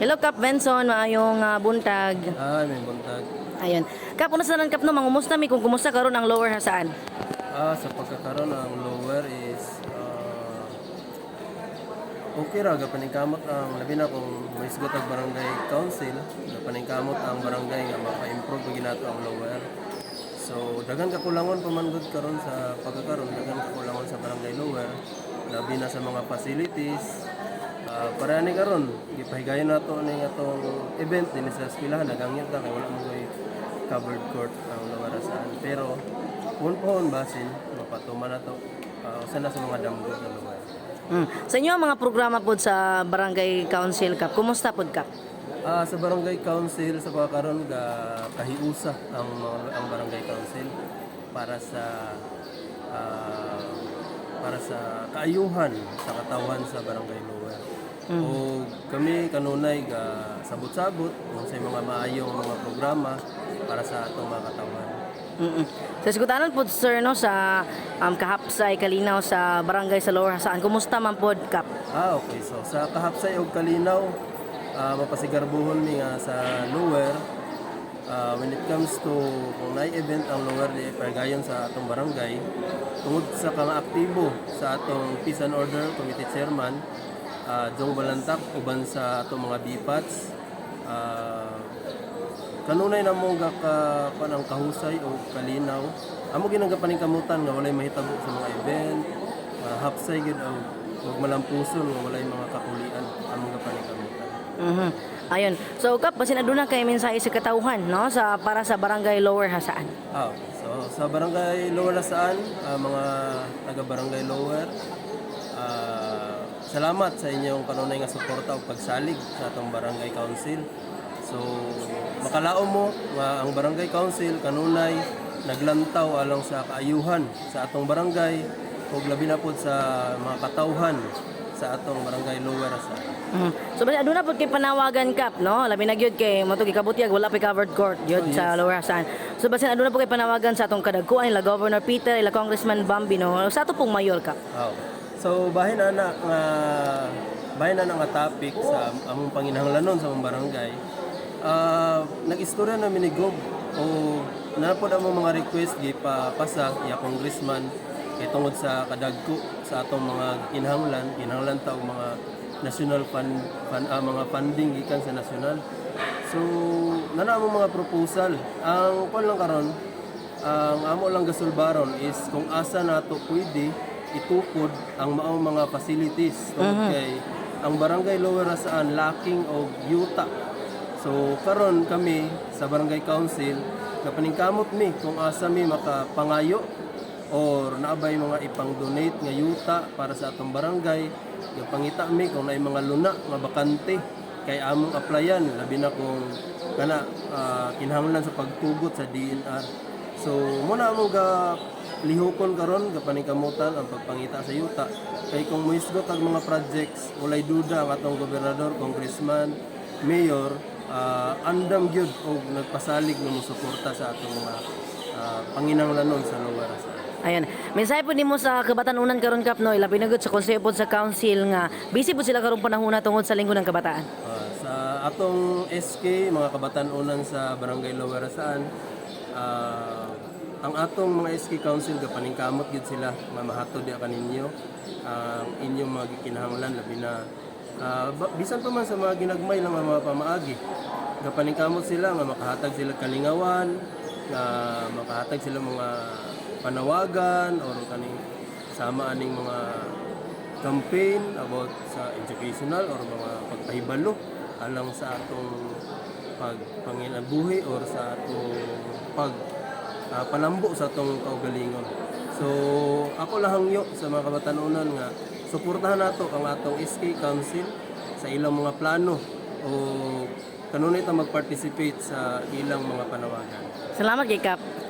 Hello Kap Benson, maayong ah, buntag. Ah, may buntag. Ayun. Kap, una sa nan Kap no, mangumusta mi kung kumusta karon ang lower hasaan. Ah, sa pagkakaroon ang lower is ah, okay ra gapaningkamot ang labi na kung may sugot ang barangay council gapaningkamot ang barangay nga mapa-improve pa ginato ang lower so dagan kakulangon pamangod karon sa pagkakaroon dagan kakulangon sa barangay lower labi na sa mga facilities Ah, para ni karon gipahigayon nato ni atong event din sa eskwelahan. Nagangit ta kay wala mo covered court ang lawarasan pero kung pohon basin mapatuman na to. Uh, usa na sa mga damgo na lugar. Mm. Sa inyo ang mga programa pod sa Barangay Council Kap, kumusta pod Kap? Ah, sa barangay council sa pagkakaroon ga kahiusa ang ang barangay council para sa ah, para sa kaayuhan sa katawan sa barangay lower. O kami kanunay ga sabot-sabot kung sa mga maayong mga programa para sa atong mga katawan. Mm Sa sigutanan pod sir no sa um, kahapsay kalinaw sa barangay sa lower hasaan. Kumusta man pod Kap? Ah, okay. So sa kahapsay og kalinaw, ah, mapasigarbuhon mi nga sa lower ah, when it comes to kung naay event ang lower di pagayon sa atong barangay tungod sa kang aktibo sa atong peace and order committee chairman ah, Jong Balantak uban sa atong mga BPATs ah, kanunay na mo ga ka kuan ang kahusay o kalinaw amo ginagapaning kamutan nga walay mahitabo sa mga event uh, hapsay gid og og malampuson nga walay mga kakulian amo gapaning kamutan Mhm. Ayun. So Kap, basin aduna kay mensahe sa katawhan no sa para sa barangay lower hasaan. ah so sa barangay Lower Lasaan ah, mga taga barangay Lower ah, salamat sa inyong kanunay nga suporta o pagsalig sa atong barangay council so makalaom mo nga ang barangay council kanunay naglantaw along sa kaayuhan sa atong barangay ug labi na pod sa mga katawhan sa atong barangay Lower Lasaan Mhm. So basin aduna pod kay panawagan Kap no, labi na gyud kay mo gikabutyag wala pa covered court gyud sa lower hasaan. So basin aduna pod kay panawagan sa atong kadagkuan ila Governor Peter, ila Congressman Bambino, sa ato pong mayor Kap. Oh. So bahin na na nga bahin na nga topic sa among panginahanglanon sa among barangay. Ah, nag-istorya na minigog o napod among mga request gi pa pasa ya congressman kay sa kadagko sa atong mga kinahanglan, kinahanglan ta og mga national fund, fund ah, mga funding gikan sa national. So nana among mga proposal. Ang kon lang karon ang amo lang gasulbaron is kung asa nato pwede itukod ang maong mga facilities. Tungod kay ang barangay Lower Rasaan lacking og yuta. So karon kami sa barangay council kapaningkamot mi kung asa mi makapangayo or naabay mga ipang-donate nga yuta para sa atong barangay. Pangita mi kung naay mga luna nga bakante. Kay among applyan labi na kung kana ah, kinahanglan sa pagtugot sa DNR so muna mo ga lihokon karon ga paningkamutan ang pagpangita sa yuta kay kung moisgot ang mga projects walay duda ang atong gobernador congressman mayor ah, andam gyud og nagpasalig nga mosuporta sa atong mga uh, panginahanglanon sa lugar sa Ayan. Mensahe po nimo sa kabatanunan karon Kap no, ilabi na sa konseyo pod sa council nga busy po sila karon panahon tungod sa linggo ng kabataan. Ah, sa atong SK, mga kabatan-unan sa Barangay Lower Rasaan, ah, ang atong mga SK Council, gapaningkamot gid sila, mamahatod di kaninyo, ang inyong mga gikinahanglan, labi na, ba- bisan pa man sa mga ginagmay ng mga pamaagi, gapaningkamot sila, nga makahatag sila kalingawan, nga makahatag sila mga panawagan, or kaning sama aning mga campaign about sa educational or mga pagpahibalo alang sa atong pagpanginabuhi or sa atong pag ah, palambo sa atong kaugalingon. So ako lahangyo sa mga kabatanunan nga suportahan nato ang atong SK Council sa ilang mga plano o kanunay ta mag-participate sa ilang mga panawagan. Salamat kay Kap.